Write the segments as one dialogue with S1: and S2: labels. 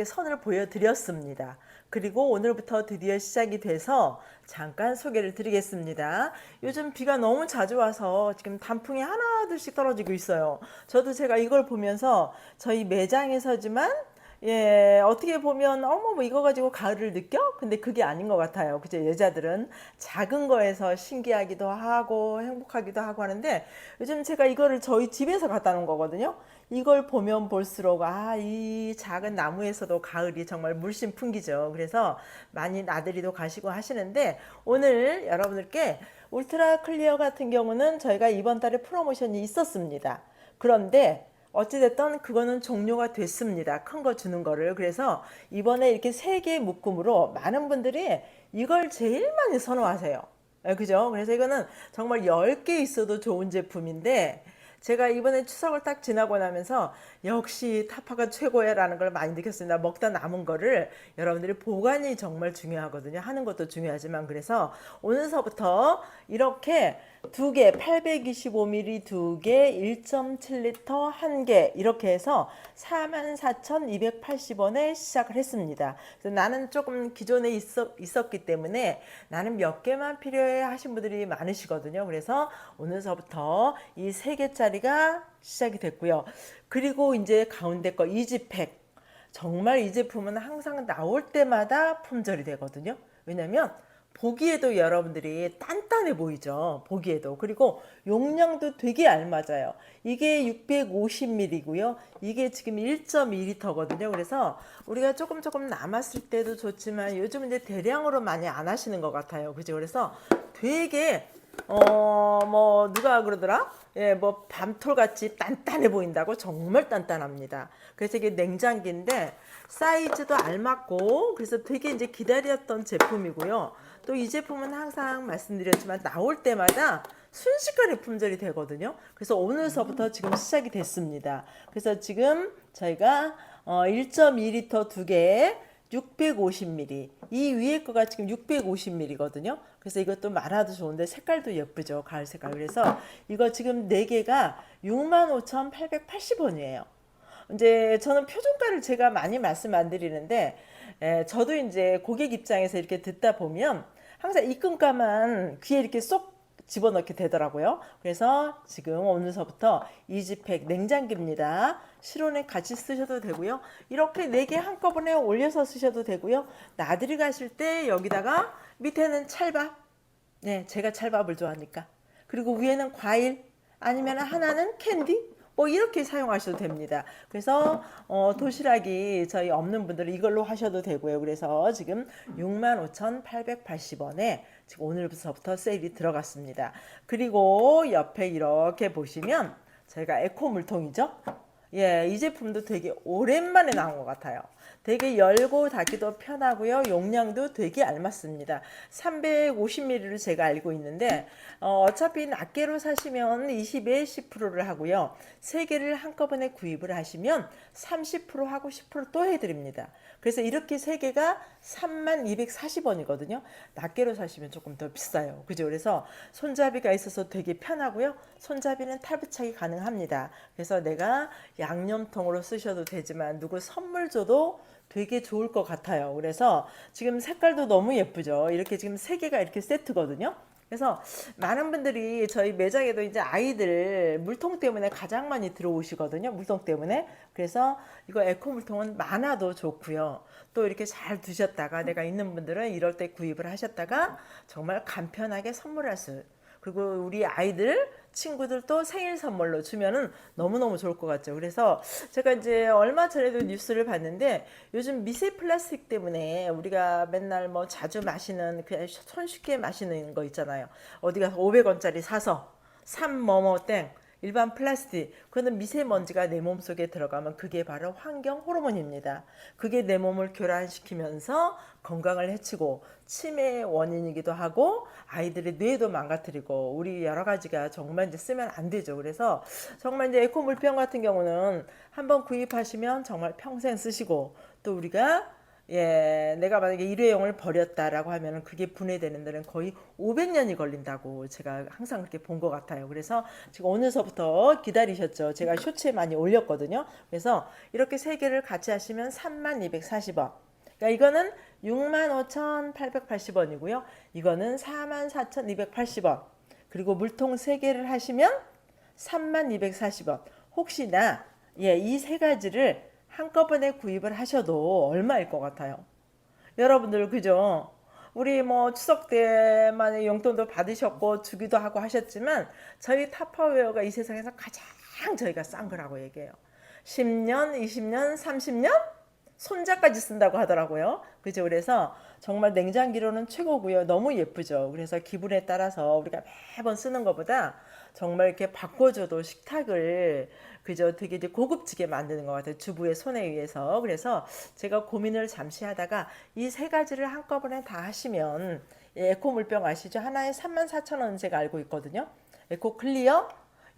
S1: 이렇게 선을 보여드렸습니다. 그리고 오늘부터 드디어 시작이 돼서 잠깐 소개를 드리겠습니다. 요즘 비가 너무 자주 와서 지금 단풍이 하나둘씩 떨어지고 있어요. 저도 제가 이걸 보면서 저희 매장에서지만 예, 어떻게 보면 어머 뭐 이거 가지고 가을을 느껴? 근데 그게 아닌 것 같아요. 그죠? 여자들은 작은 거에서 신기하기도 하고 행복하기도 하고 하는데 요즘 제가 이거를 저희 집에서 갖다 놓은 거거든요. 이걸 보면 볼수록 아, 이 작은 나무에서도 가을이 정말 물씬 풍기죠. 그래서 많이 나들이도 가시고 하시는데 오늘 여러분들께 울트라 클리어 같은 경우는 저희가 이번 달에 프로모션이 있었습니다. 그런데 어찌됐든 그거는 종료가 됐습니다. 큰 거 주는 거를. 그래서 이번에 이렇게 세 개의 묶음으로 많은 분들이 이걸 제일 많이 선호하세요. 예, 그죠? 그래서 이거는 정말 10개 있어도 좋은 제품인데 제가 이번에 추석을 딱 지나고 나면서 역시 타파가 최고야라는 걸 많이 느꼈습니다. 먹다 남은 거를 여러분들이 보관이 정말 중요하거든요. 하는 것도 중요하지만 그래서 오늘서부터 이렇게 두 개, 825ml 두 개, 1.7L 한 개, 이렇게 해서 44,280원에 시작을 했습니다. 그래서 나는 조금 기존에 있었, 있었기 때문에 나는 몇 개만 필요해 하신 분들이 많으시거든요. 그래서 오늘서부터 이 세 개짜리 가 시작이 됐고요. 그리고 이제 가운데 거 이지팩. 정말 이 제품은 항상 나올 때마다 품절이 되거든요. 왜냐면 보기에도 여러분들이 단단해 보이죠. 보기에도. 그리고 용량도 되게 알맞아요. 이게 650ml고요. 이게 지금 1.2L거든요. 그래서 우리가 조금 조금 남았을 때도 좋지만 요즘 이제 대량으로 많이 안 하시는 것 같아요. 그죠? 그래서 되게 어 뭐 누가 그러더라? 예, 뭐 밤톨 같이 단단해 보인다고 정말 단단합니다. 그래서 이게 냉장기인데 사이즈도 알맞고 그래서 되게 이제 기다렸던 제품이고요. 또 이 제품은 항상 말씀드렸지만 나올 때마다 순식간에 품절이 되거든요. 그래서 오늘서부터 지금 시작이 됐습니다. 그래서 지금 저희가 어 1.2L 두 개에 650ml. 이 위에 거가 지금 650ml거든요. 그래서 이것도 많아도 좋은데 색깔도 예쁘죠. 가을 색깔. 그래서 이거 지금 4개가 65,880원이에요. 이제 저는 표준가를 제가 많이 말씀 안 드리는데 에, 저도 이제 고객 입장에서 이렇게 듣다 보면 항상 입금가만 귀에 이렇게 쏙 집어넣게 되더라고요. 그래서 지금 오늘서부터 이지팩 냉장기입니다. 실온에 같이 쓰셔도 되고요. 이렇게 네 개 한꺼번에 올려서 쓰셔도 되고요. 나들이 가실 때 여기다가 밑에는 찰밥. 네, 제가 찰밥을 좋아하니까. 그리고 위에는 과일 아니면 하나는 캔디. 뭐 이렇게 사용하셔도 됩니다. 그래서 어, 도시락이 저희 없는 분들은 이걸로 하셔도 되고요. 그래서 지금 65,880원에 지금 오늘부터 세일이 들어갔습니다. 그리고 옆에 이렇게 보시면 저희가 에코 물통이죠. 예, 이 제품도 되게 오랜만에 나온 것 같아요. 되게 열고 닫기도 편하고요. 용량도 되게 알맞습니다. 350ml를 제가 알고 있는데 어, 어차피 낱개로 사시면 20에 10%를 하고요. 3개를 한꺼번에 구입을 하시면 30% 하고 10%또 해드립니다. 그래서 이렇게 3개가 3240원이거든요. 낱개로 사시면 조금 더 비싸요. 그죠? 그래서 손잡이가 있어서 되게 편하고요. 손잡이는 탈부착이 가능합니다. 그래서 내가 양념통으로 쓰셔도 되지만 누구 선물 줘도 되게 좋을 것 같아요. 그래서 지금 색깔도 너무 예쁘죠. 이렇게 지금 세 개가 이렇게 세트거든요. 그래서 많은 분들이 저희 매장에도 이제 아이들 물통 때문에 가장 많이 들어오시거든요. 물통 때문에. 그래서 이거 에코 물통은 많아도 좋고요. 또 이렇게 잘 두셨다가 내가 있는 분들은 이럴 때 구입을 하셨다가 정말 간편하게 선물할 수 그리고 우리 아이들 친구들도 생일 선물로 주면은 너무너무 좋을 것 같죠. 그래서 제가 이제 얼마 전에도 뉴스를 봤는데 요즘 미세 플라스틱 때문에 우리가 맨날 뭐 자주 마시는 그냥 손쉽게 마시는 거 있잖아요. 어디 가서 500원짜리 사서 삼 뭐뭐 땡 일반 플라스틱 그거는 미세먼지가 내 몸속에 들어가면 그게 바로 환경 호르몬입니다. 그게 내 몸을 교란시키면서 건강을 해치고 치매의 원인이기도 하고 아이들의 뇌도 망가뜨리고 우리 여러 가지가 정말 이제 쓰면 안 되죠. 그래서 정말 이제 에코 물병 같은 경우는 한번 구입하시면 정말 평생 쓰시고 또 우리가 예, 내가 만약에 일회용을 버렸다라고 하면은 그게 분해되는 데는 거의 500년이 걸린다고 제가 항상 그렇게 본 것 같아요. 그래서 지금 오늘서부터 기다리셨죠. 제가 쇼츠에 많이 올렸거든요. 그래서 이렇게 세 개를 같이 하시면 3240원. 그러니까 이거는 65,880원이고요. 이거는 44,280원. 그리고 물통 세 개를 하시면 3240원. 혹시나 예, 이 세 가지를 한꺼번에 구입을 하셔도 얼마일 것 같아요? 여러분들 그죠? 우리 뭐 추석 때만에 용돈도 받으셨고 주기도 하고 하셨지만 저희 타파웨어가 이 세상에서 가장 저희가 싼 거라고 얘기해요. 10년, 20년, 30년 손자까지 쓴다고 하더라고요. 그죠? 그래서 정말 냉장기로는 최고고요. 너무 예쁘죠. 그래서 기분에 따라서 우리가 매번 쓰는 것보다 정말 이렇게 바꿔줘도 식탁을 그죠? 되게 이제 고급지게 만드는 것 같아요. 주부의 손에 의해서. 그래서 제가 고민을 잠시 하다가 이 세 가지를 한꺼번에 다 하시면 예, 에코 물병 아시죠? 하나에 34,000원 제가 알고 있거든요. 에코 클리어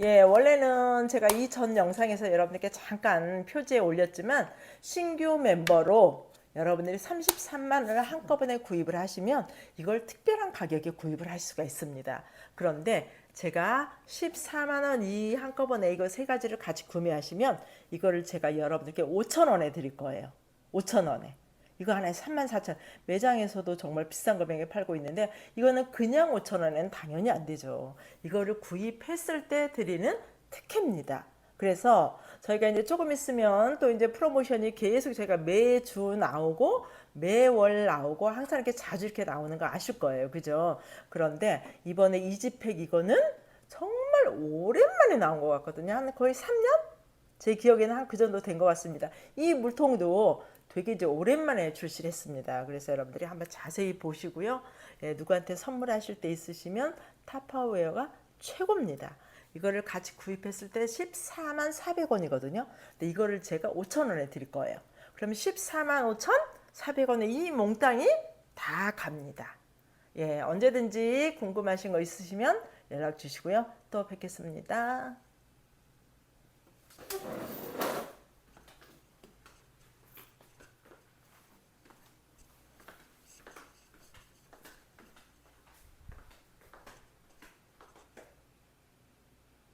S1: 예, 원래는 제가 이 전 영상에서 여러분들께 잠깐 표지에 올렸지만 신규 멤버로 여러분들이 33만 원을 한꺼번에 구입을 하시면 이걸 특별한 가격에 구입을 할 수가 있습니다. 그런데 제가 14만 원 이 한꺼번에 이거 세 가지를 같이 구매하시면 이거를 제가 여러분들께 5천 원에 드릴 거예요. 5천 원에. 이거 하나에 3만 4천 매장에서도 정말 비싼 금액에 팔고 있는데 이거는 그냥 5천 원에는 당연히 안 되죠. 이거를 구입했을 때 드리는 특혜입니다. 그래서 저희가 이제 조금 있으면 또 이제 프로모션이 계속 제가 매주 나오고 매월 나오고 항상 이렇게 자주 이렇게 나오는 거 아실 거예요. 그죠? 그런데 이번에 이지팩 이거는 정말 오랜만에 나온 것 같거든요. 한 거의 3년? 제 기억에는 한 그 정도 된 것 같습니다. 이 물통도 되게 이제 오랜만에 출시를 했습니다. 그래서 여러분들이 한번 자세히 보시고요. 예, 누구한테 선물하실 때 있으시면 타파웨어가 최고입니다. 이거를 같이 구입했을 때 14만 400원이거든요. 근데 이거를 제가 5천 원에 드릴 거예요. 그러면 14만 5천 400원에 이 몽땅이 다 갑니다. 예, 언제든지 궁금하신 거 있으시면 연락 주시고요. 또 뵙겠습니다.